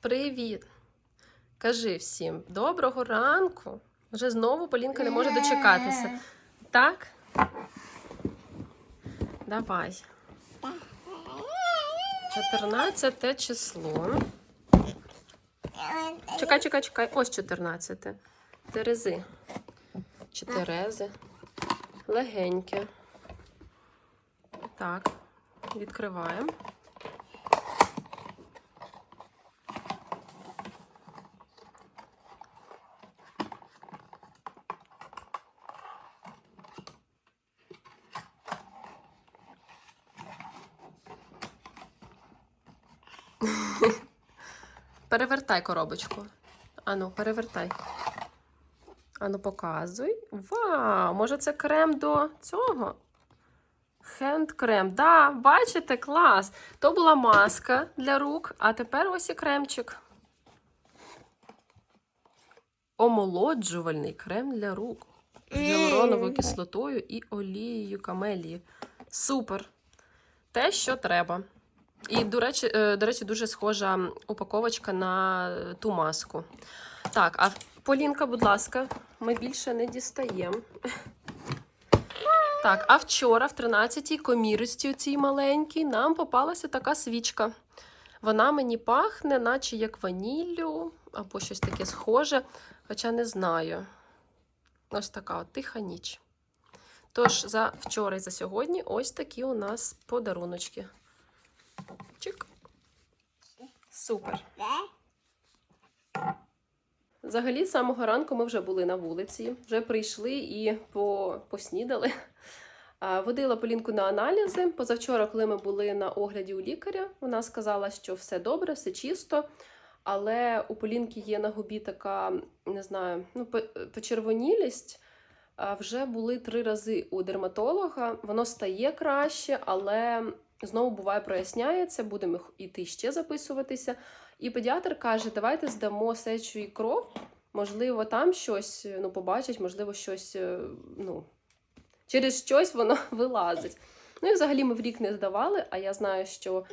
Привіт! Кажи всім доброго ранку. Вже знову Полінка не може дочекатися. Так? Давай. 14 число. Чекай, чекай, чекай. Ось 14. Терези. Чи Терези. Легеньке. Так. Відкриваємо. Перевертай коробочку. Ану, перевертай. Ану, показуй. Вау! Може, це крем до цього? Хенд-крем. Да, бачите, клас. То була маска для рук, а тепер ось і кремчик. Омолоджувальний крем для рук з гіалуроновою кислотою і олією камелії. Супер! Те, що треба. І, до речі, е, до речі, дуже схожа упаковочка на ту маску. Так, а Полінка, будь ласка, ми більше не дістаємо. Так, а вчора, в 13-й комірості цій маленькій, нам попалася така свічка. Вона мені пахне, наче як ваніллю, або щось таке схоже, хоча не знаю. Ось така от тиха ніч. Тож, за вчора і за сьогодні ось такі у нас подаруночки. Чик. Супер. Взагалі, з самого ранку ми вже були на вулиці, вже прийшли і по, поснідали. Водила Полінку на аналізи. Позавчора, коли ми були на огляді у лікаря, вона сказала, що все добре, все чисто. Але у Полінки є на губі така, не знаю, ну, почервонілість. Вже були три рази у дерматолога. Воно стає краще, але знову буває проясняється. Будемо йти ще записуватися. І педіатр каже: давайте здамо сечу і кров. Можливо, там щось ну, побачить, можливо, щось е, ну, через щось воно вилазить. Ну і взагалі ми в рік не здавали, а я знаю, що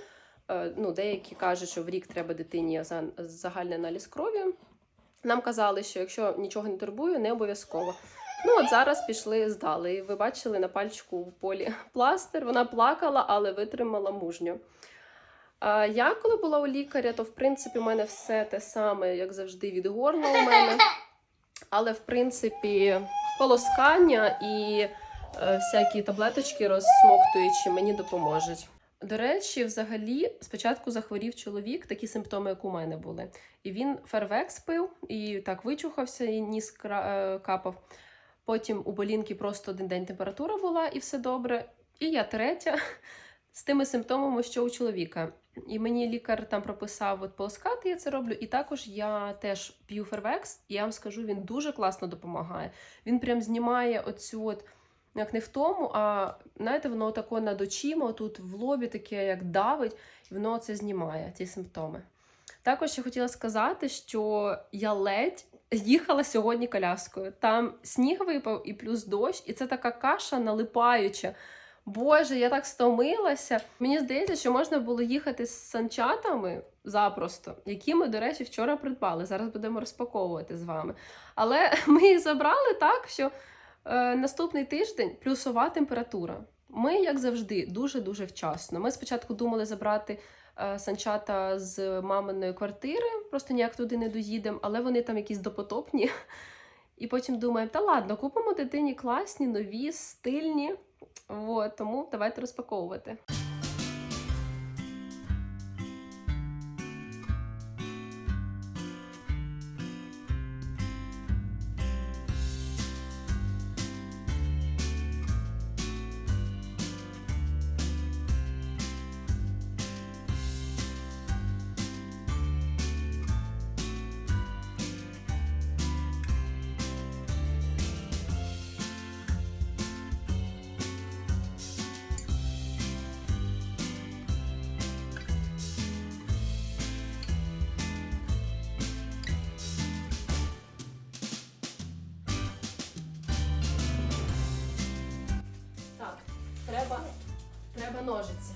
е, ну, деякі кажуть, що в рік треба дитині загальний аналіз крові. Нам казали, що якщо нічого не турбує, не обов'язково. Ну, от зараз пішли, здали. Ви бачили на пальчику в полі пластир. Вона плакала, але витримала мужньо. Я коли була у лікаря, то в принципі у мене все те саме, як завжди, від горла у мене. Але в принципі, полоскання і е, всякі таблеточки розсмоктуючі мені допоможуть. До речі, взагалі, спочатку захворів чоловік, такі симптоми, як у мене були. І він фервекс пив, і так вичухався, і ніс е, капав. Потім у болінки просто один день температура була, і все добре. І я третя з тими симптомами, що у чоловіка. І мені лікар там прописав от полоскати, я це роблю. І також я теж п'ю фервекс, і я вам скажу, він дуже класно допомагає. Він прям знімає оцю от. Як не в тому, а знаєте, воно тако над очима, тут в лобі таке, як давить, і воно це знімає, ці симптоми. Також я хотіла сказати, що я ледь їхала сьогодні коляскою. Там сніг випав і плюс дощ, і це така каша налипаюча. Боже, я так стомилася. Мені здається, що можна було їхати з санчатами запросто, які ми, до речі, вчора придбали. Зараз будемо розпаковувати з вами. Але ми їх забрали так, що е, наступний тиждень плюсова температура. Ми, як завжди, дуже-дуже вчасно. Ми спочатку думали забрати санчата з маминої квартири, просто ніяк туди не доїдемо, але вони там якісь допотопні. І потім думаємо, та ладно, купимо дитині класні, нові, стильні. От, тому давайте розпаковувати. Ножиці.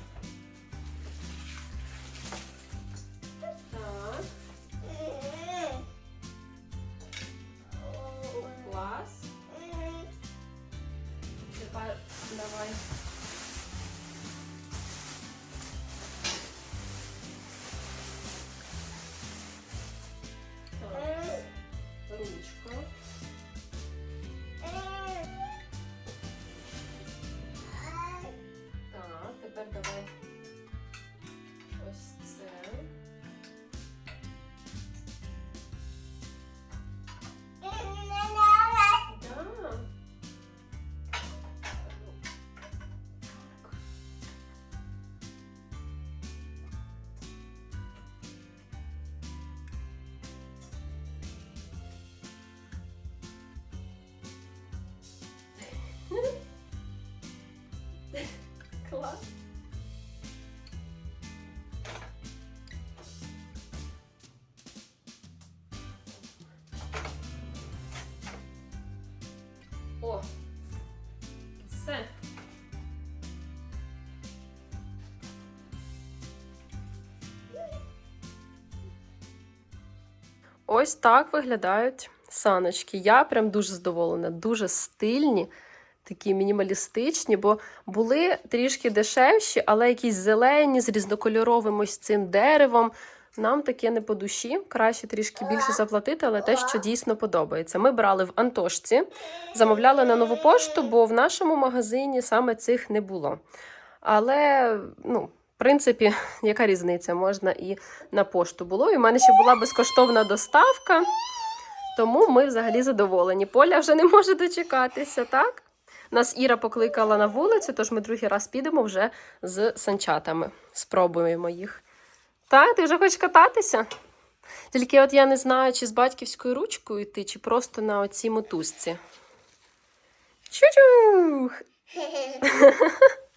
Ось так виглядають саночки. Я прям дуже задоволена, дуже стильні, такі мінімалістичні, бо були трішки дешевші, але якісь зелені з різнокольоровим ось цим деревом. Нам таке не по душі. Краще трішки більше заплатити, але те, що дійсно подобається. Ми брали в Антошці, замовляли на нову пошту, бо в нашому магазині саме цих не було. Але, ну, принципі, яка різниця? Можна і на пошту було. І в мене ще була безкоштовна доставка, тому ми взагалі задоволені. Поля вже не може дочекатися, так? Нас Іра покликала на вулицю, тож ми другий раз підемо вже з санчатами. Спробуємо їх. Так, ти вже хочеш кататися? Тільки от я не знаю, чи з батьківською ручкою йти, чи просто на оцій мотузці. Чу-чух!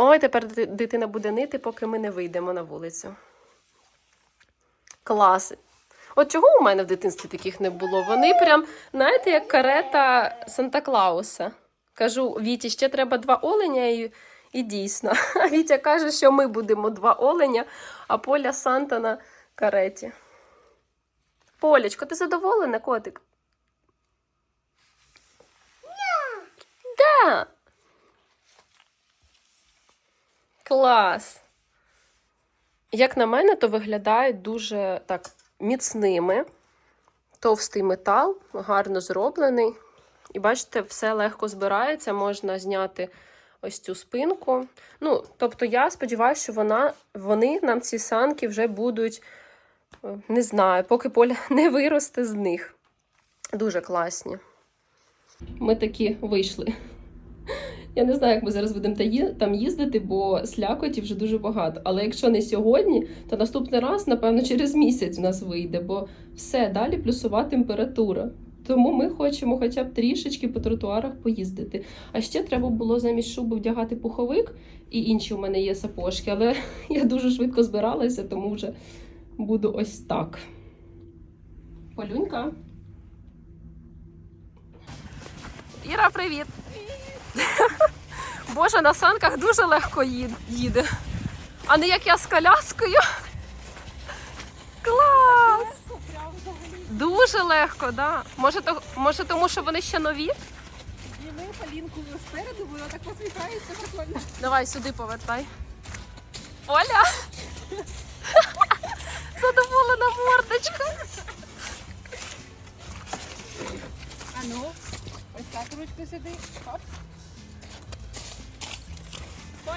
Ой, тепер дитина буде нити, поки ми не вийдемо на вулицю. Клас. От чого у мене в дитинстві таких не було? Вони прям, знаєте, як карета Санта Клауса. Кажу, Віті, ще треба два оленя, і, і дійсно. А Вітя каже, що ми будемо два оленя, а Поля Санта на кареті. Полячко, ти задоволена, котик? Да. Клас. Як на мене, то виглядають дуже так міцними. Товстий метал, гарно зроблений. І бачите, все легко збирається, можна зняти ось цю спинку. Ну, тобто, я сподіваюся, що вона, вони нам ці санки вже будуть, е, не знаю, поки поля не виросте з них. Дуже класні. Ми такі вийшли. Я не знаю, як ми зараз будемо там їздити, бо слякоті вже дуже багато. Але якщо не сьогодні, то наступний раз, напевно, через місяць у нас вийде, бо все далі плюсова температура. Тому ми хочемо хоча б трішечки по тротуарах поїздити. А ще треба було замість шуби вдягати пуховик, і інші у мене є сапожки, але я дуже швидко збиралася, тому вже буду ось так. Полюнька. Іра, привіт! Боже, на санках дуже легко їде. А не як я з коляскою. Клас! Дуже легко, да. Може, то, може тому, що вони ще нові? Зніми Полінку спереду, вона так посміхається прикольно. Давай сюди повертай. Оля! Задоволена мордочка. А ну, ось так ручку сюди. Хоп.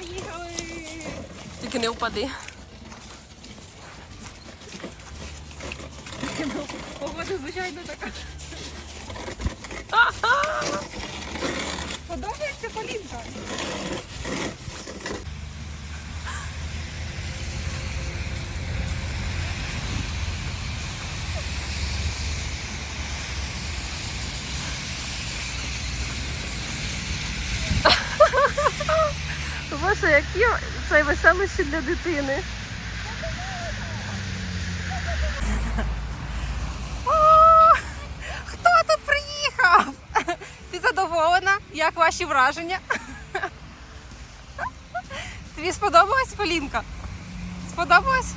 Поїхали! Тільки не впади. Погода, звичайно, така. Подобається Полінка? Боже, які це веселище для дитини. О, хто тут приїхав? Ти задоволена? Як ваші враження? Тобі сподобалась Полінка? Сподобалась?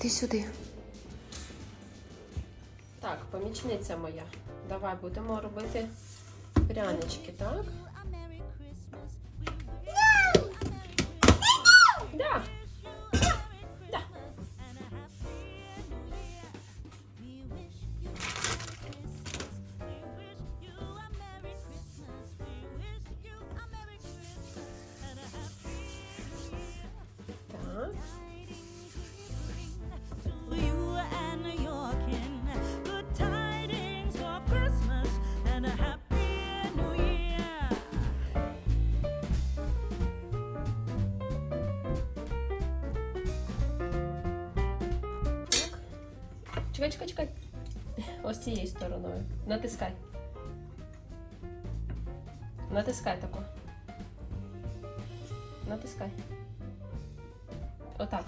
Іди сюди. Так, помічниця моя. Давай будемо робити прянички, так? Чекай, чекай, чекай. Ось цією стороною. Натискай. Натискай тако. Натискай. Отак.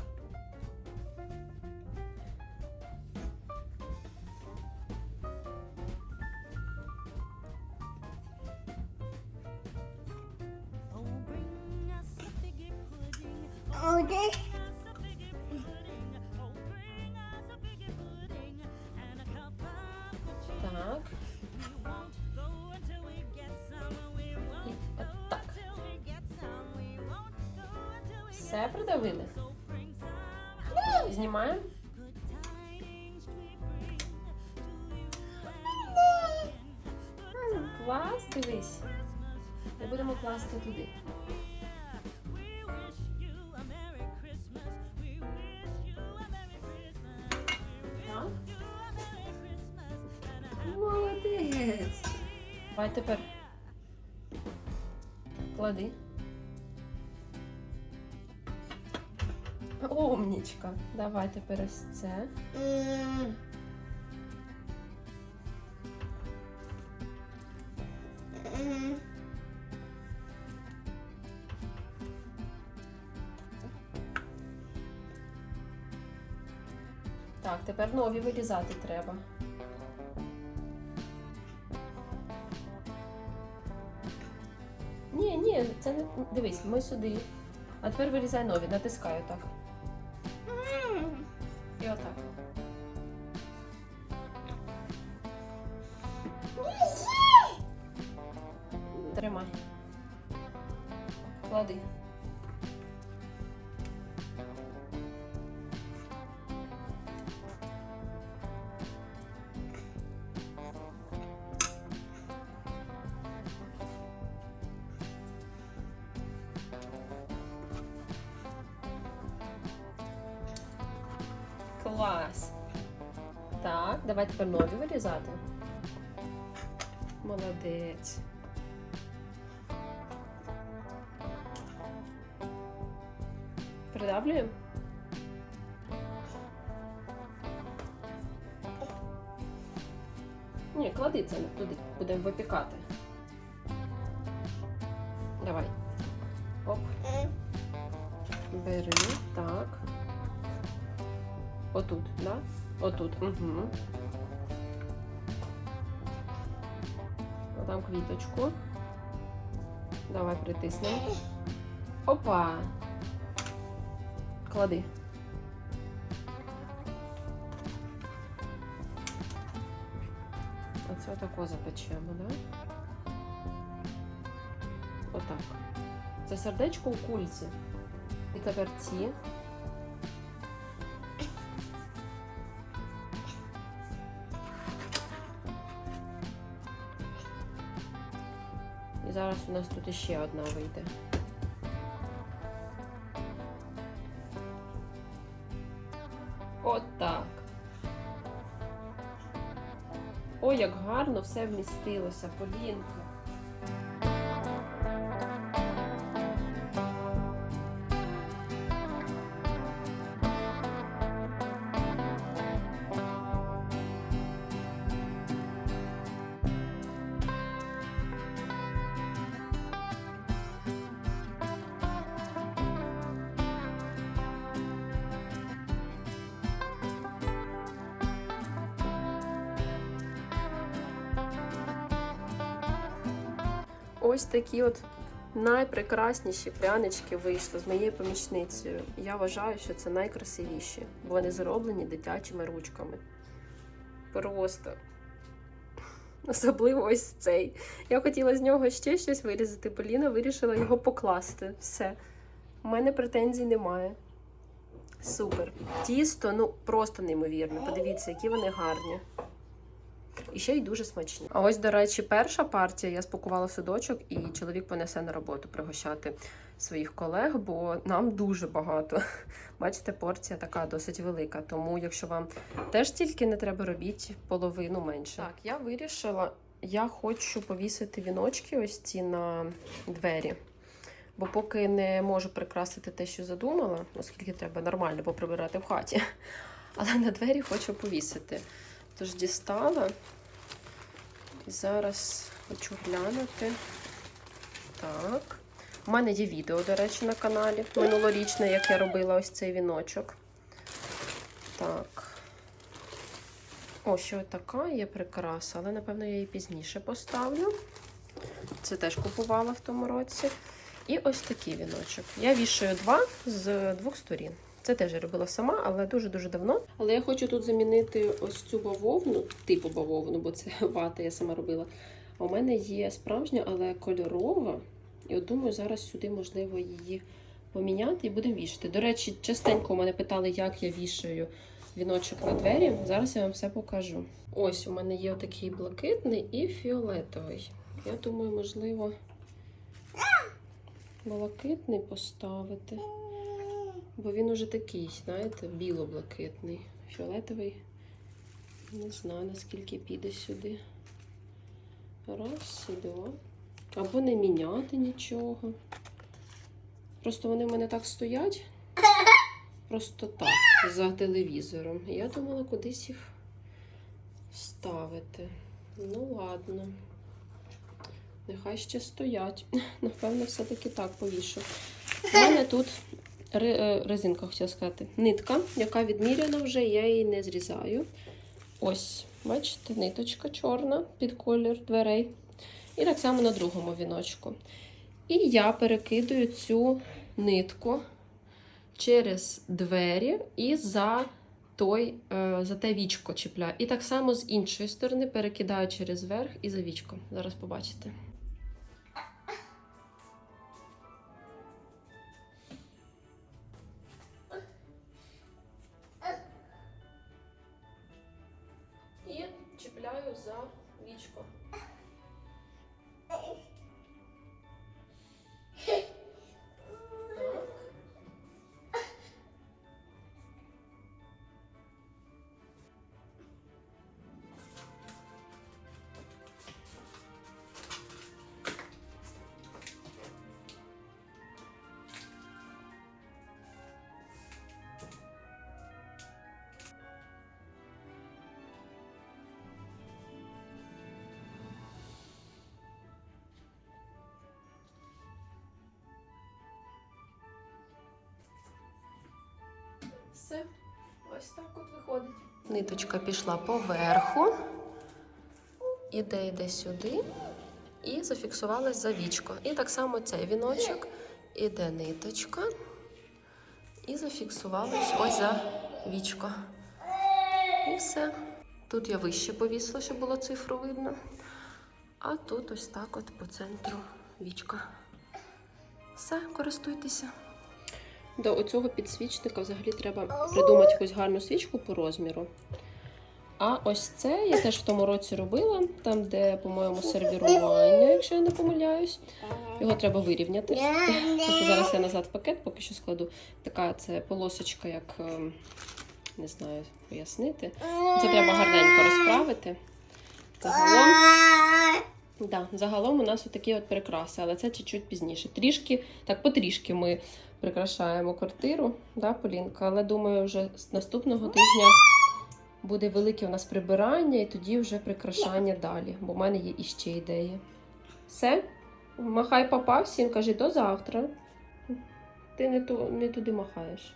Так. wish you a Merry Christmas and a happy Молодець. Давай тепер. Клади. Умнічка. Давай тепер ось це. Так, тепер нові вирізати треба. Ні, ні, це не. Дивись, ми сюди. А тепер вирізай нові, натискай отак. Клас. Так, давай тепер нові вирізати. Молодець. Придавлюємо? Ні, клади це туди, будемо випікати. Давай. Оп. Бери, так. Отут, да? Отут. Угу. Там квіточку. Давай притиснемо. Опа. Клади. Оце отако запечемо, да? Отак. Це сердечко у кульці. І тепер ці. Зараз у нас тут іще одна вийде. Отак. Ой, як гарно все вмістилося, Полінка. Ось такі от найпрекрасніші прянички вийшли з моєю помічницею. Я вважаю, що це найкрасивіші, бо вони зроблені дитячими ручками. Просто. Особливо ось цей. Я хотіла з нього ще щось вирізати, Поліна вирішила його покласти. Все. У мене претензій немає. Супер. Тісто, ну просто неймовірне. Подивіться, які вони гарні. І ще й дуже смачні. А ось, до речі, перша партія я спакувала судочок, і чоловік понесе на роботу пригощати своїх колег, бо нам дуже багато. Бачите, порція така досить велика. Тому, якщо вам теж тільки не треба робіть половину менше. Так, я вирішила, я хочу повісити віночки ось ці на двері. Бо поки не можу прикрасити те, що задумала, оскільки треба нормально поприбирати в хаті. Але на двері хочу повісити. Тож дістала. І зараз хочу глянути. Так. У мене є відео, до речі, на каналі минулорічне, як я робила ось цей віночок. Так. О, ще така є прикраса, але, напевно, я її пізніше поставлю. Це теж купувала в тому році. І ось такий віночок. Я вішаю два з двох сторін. Це теж я робила сама, але дуже-дуже давно. Але я хочу тут замінити ось цю бавовну, типу бавовну, бо це вата я сама робила. У мене є справжня, але кольорова. І от думаю, зараз сюди можливо її поміняти і будемо вішати. До речі, частенько у мене питали, як я вішаю віночок на двері. Зараз я вам все покажу. Ось у мене є отакий блакитний і фіолетовий. Я думаю, можливо, блакитний поставити. Бо він уже такий, знаєте, біло-блакитний. Фіолетовий. Не знаю, наскільки піде сюди. Раз два. Або не міняти нічого. Просто вони в мене так стоять. Просто так, за телевізором. Я думала кудись їх ставити. Ну, ладно. Нехай ще стоять. Напевно, все-таки так повішу. У мене тут резинка, хотіла сказати, нитка, яка відміряна вже, я її не зрізаю. Ось, бачите, ниточка чорна під колір дверей. І так само на другому віночку. І я перекидаю цю нитку через двері і за, той, е, за те вічко чіпляю. І так само з іншої сторони перекидаю через верх і за вічко. Зараз побачите. Все, ось так от виходить. Ниточка пішла поверху, іде йде сюди і зафіксувалась за вічко. І так само цей віночок іде ниточка і зафіксувалась ось за вічко. І все. Тут я вище повісила, щоб було цифру видно. А тут ось так от по центру вічка. Все, користуйтеся. До оцього підсвічника взагалі треба придумати якусь гарну свічку по розміру. А ось це я теж в тому році робила, там, де, по-моєму, сервірування, якщо я не помиляюсь. Його треба вирівняти. Просто зараз я назад в пакет поки що складу. Така це полосочка, як ем, не знаю, пояснити. Це треба гарненько розправити. Загалом, да, загалом у нас отакі от прикраси, але це чуть-чуть пізніше. Трішки, так, потрішки ми прикрашаємо квартиру, да, Полінка? Але думаю, вже з наступного тижня буде велике у нас прибирання, і тоді вже прикрашання далі, бо в мене є іще ідеї. Все? Махай папа всім, кажи до завтра. Ти не туди махаєш.